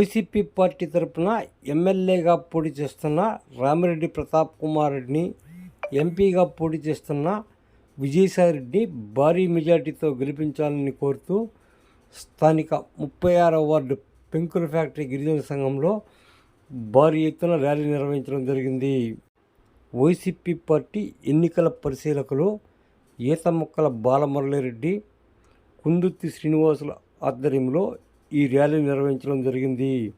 YCP party తరపున ఎమ్మెల్యేగా పోటీ చేస్తున్న రామిరెడ్డి ప్రతాప్ కుమార్ రెడ్డిని ఎంపీగా పోటీ చేస్తున్న విజయసాయి రెడ్డి భారీ మెజార్టీతో గెలిపించాలని కోరుతూ స్థానిక ముప్పై ఆరవ వార్డు పెంకుల ఫ్యాక్టరీ గిరిజన సంఘంలో భారీ ఎత్తున ర్యాలీ నిర్వహించడం జరిగింది. వైసీపీ పార్టీ ఎన్నికల పరిశీలకులు ఈత మొక్కల బాలమురళిరెడ్డి కుందుర్తి శ్రీనివాసుల ఆధ్వర్యంలో ఈ ర్యాలీ నిర్వహించడం జరిగింది.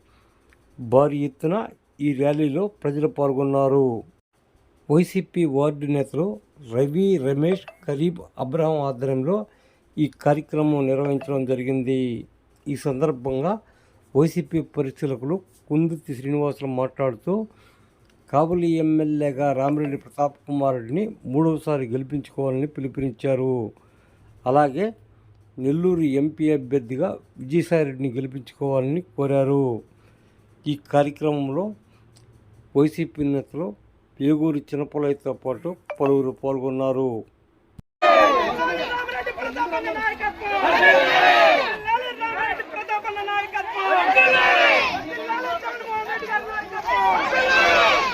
భారీ ఎత్తున ఈ ర్యాలీలో ప్రజలు పాల్గొన్నారు. వైసీపీ వార్డు నేతలు రవి రమేష్ కరీబ్ అబ్రహం ఆధ్వర్యంలో ఈ కార్యక్రమం నిర్వహించడం జరిగింది. ఈ సందర్భంగా వైసీపీ పరిశీలకులు కుందుతి శ్రీనివాసులు మాట్లాడుతూ కాబూలి ఎమ్మెల్యేగా రామిరెడ్డి ప్రతాప్ కుమారుడిని మూడవసారి గెలిపించుకోవాలని పిలుపునిచ్చారు. అలాగే నెల్లూరు ఎంపీ అభ్యర్థిగా విజయసాయిరెడ్డిని గెలిపించుకోవాలని కోరారు. ఈ కార్యక్రమంలో వైసీపీ నేతలు పేగూరు చిన్నపొలయ్యతో పాటు పలువురు పాల్గొన్నారు రామరెడ్డి ప్రతాపన్న నాయకత్వం జిల్లాలో రామరెడ్డి ప్రతాపన్న నాయకత్వం జిల్లాలో చంద్రబాబు నాయుడు గారి నాయకత్వం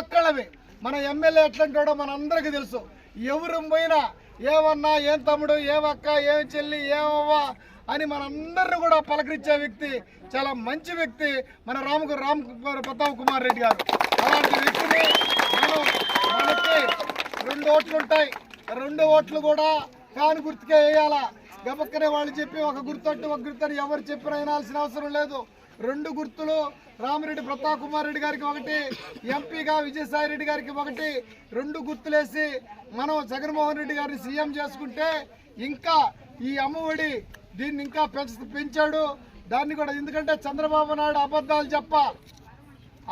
ఒక్కళ్ళవి మన ఎమ్మెల్యే ఎట్లాంటాడో మన అందరికీ తెలుసు. ఎవరు పోయినా ఏమన్నా ఏం తమ్ముడు ఏమక్క ఏం చెల్లి ఏమవ్వా అని మనందరిని కూడా పలకరించే వ్యక్తి చాలా మంచి వ్యక్తి మన రామ్ రామ్ కుమార్ ప్రతాప్ కుమార్ రెడ్డి గారు. అలాంటి వ్యక్తిని మనం మనకి రెండు ఓట్లు ఉంటాయి. రెండు ఓట్లు కూడా ఫ్యాన్ గుర్తుకే వేయాలా? గబక్కనే వాళ్ళు చెప్పి ఒక గుర్తొట్టు ఒక గుర్తు ఎవరు చెప్పినా వినాల్సిన అవసరం లేదు. రెండు గుర్తులు రామిరెడ్డి ప్రతాప్ కుమార్ రెడ్డి గారికి ఒకటి ఎంపీగా విజయసాయి రెడ్డి గారికి ఒకటి. రెండు గుర్తులేసి మనం జగన్మోహన్ రెడ్డి గారిని సీఎం చేసుకుంటే ఇంకా ఈ అమ్మఒడి దీన్ని ఇంకా పెంచ పెంచాడు. దాన్ని కూడా ఎందుకంటే చంద్రబాబు నాయుడు అబద్ధాలు చెప్ప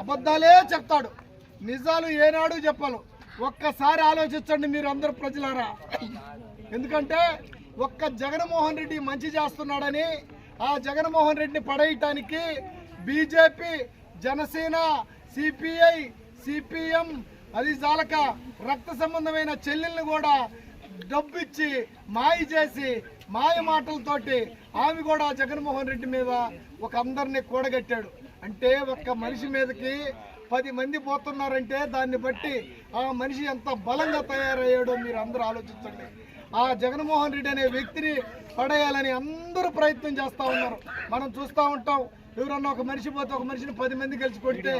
అబద్ధాలే చెప్తాడు. నిజాలు ఏనాడు చెప్పాలి. ఒక్కసారి ఆలోచించండి మీరు అందరు ప్రజలారా. ఎందుకంటే ఒక్క జగన్మోహన్ రెడ్డి మంచి చేస్తున్నాడని ఆ జగన్మోహన్ రెడ్డిని పడేయటానికి బీజేపీ జనసేన సిపిఐ సిపిఎం అది చాలక రక్త సంబంధమైన చెల్లెల్ని కూడా డబ్బు ఇచ్చి మాయ చేసి మాయ మాటలతోటి ఆమె కూడా జగన్మోహన్ రెడ్డి మీద ఒక అందరినీ కూడగట్టాడు. అంటే ఒక్క మనిషి మీదకి పది మంది పోతున్నారంటే దాన్ని బట్టి ఆ మనిషి ఎంత బలంగా తయారయ్యాడో మీరు అందరూ ఆలోచించండి. ఆ జగన్మోహన్ రెడ్డి అనే వ్యక్తిని పడేయాలని అందరూ ప్రయత్నం చేస్తూ ఉన్నారు. మనం చూస్తూ ఉంటాం ఎవరన్నా ఒక మనిషి పోతే ఒక మనిషిని పది మంది కలిసి కొడితే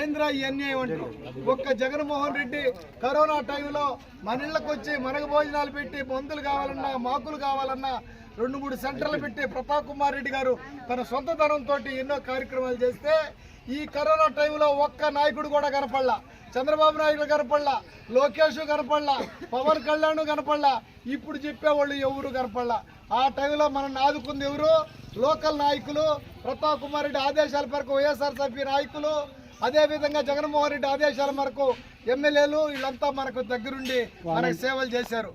ఏంద్రా ఈ అన్యాయం అంటారు. ఒక్క జగన్మోహన్ రెడ్డి కరోనా టైంలో మన ఇళ్ళకి వచ్చి మనకు భోజనాలు పెట్టి మందులు కావాలన్నా మాకులు కావాలన్నా రెండు మూడు సెంటర్లు పెట్టి ప్రతాప్ కుమార్ రెడ్డి గారు తన సొంత ధనంతో ఎన్నో కార్యక్రమాలు చేస్తే ఈ కరోనా టైంలో ఒక్క నాయకుడు కూడా కనపడలా. చంద్రబాబు నాయుడు కనపడలా లోకేష్ కనపడలా పవన్ కళ్యాణ్ కనపడలా. ఇప్పుడు చెప్పేవాళ్ళు ఎవరు కనపడలా? ఆ టైంలో మనం ఆదుకుంది ఎవరు? లోకల్ నాయకులు ప్రతాప్ కుమార్ రెడ్డి ఆదేశాల మేరకు వైఎస్ఆర్సీపీ నాయకులు అదేవిధంగా జగన్మోహన్ రెడ్డి ఆదేశాల మేరకు ఎమ్మెల్యేలు వీళ్ళంతా మనకు దగ్గరుండి మనకు సేవలు చేశారు.